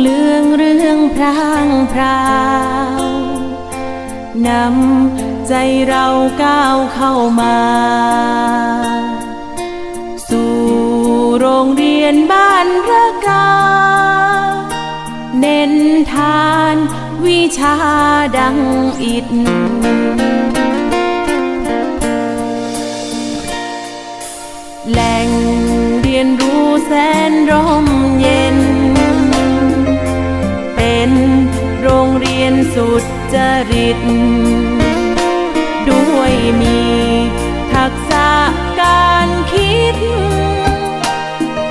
เลืองเรื่องพรางพราวนำใจเราก้าวเข้ามา สู่โรงเรียนบ้านระกา เน้นทานวิชาดังอิฐแหล่งเรียนรู้แสนร่ม สุดจริต ด้วยมีทักษะการคิด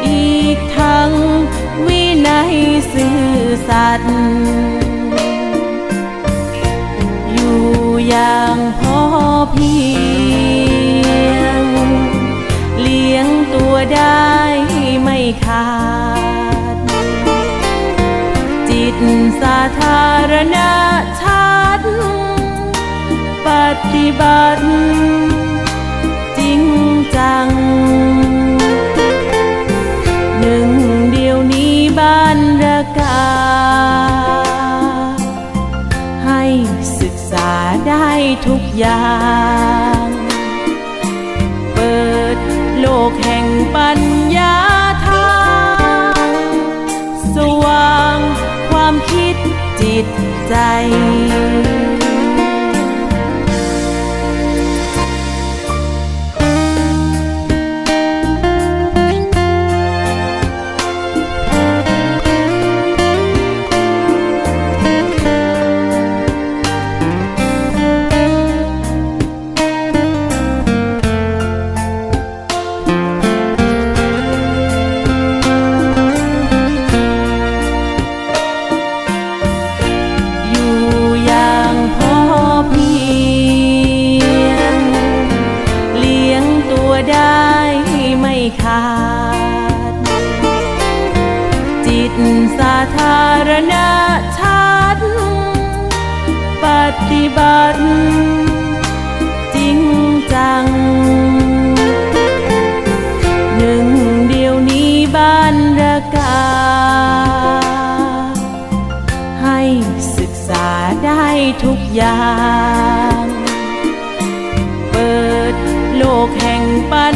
อีกทั้งวินัยซื่อสัตย์อยู่อย่างพอเพียง เลี้ยงตัวได้ไม่ขาด จิตสาธารณชา ฏิบัติ จริงจัง หนึ่งเดียวนี้บ้านระกา ให้ศึกษาได้ทุกอย่าง เปิดโลกแห่งปัญญาทางสว่างความคิดจิตใจ ขาด จิตสาธารณะชาติปฏิบัติ จริงจัง หนึ่งเดียวนี้บ้านระกา ให้ศึกษาได้ทุกอย่าง เปิดโลกแห่งปัญ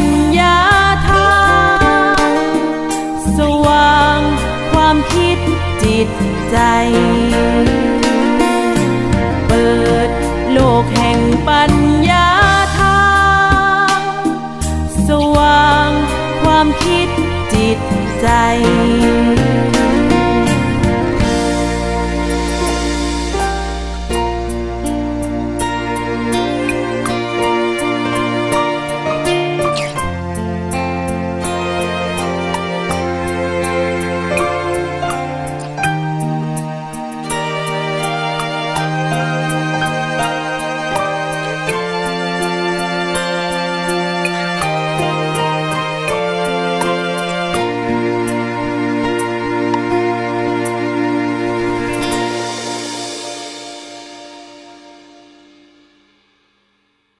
ใจ เปิดโลกแห่งปัญญาทางสว่างความคิดจิตใจ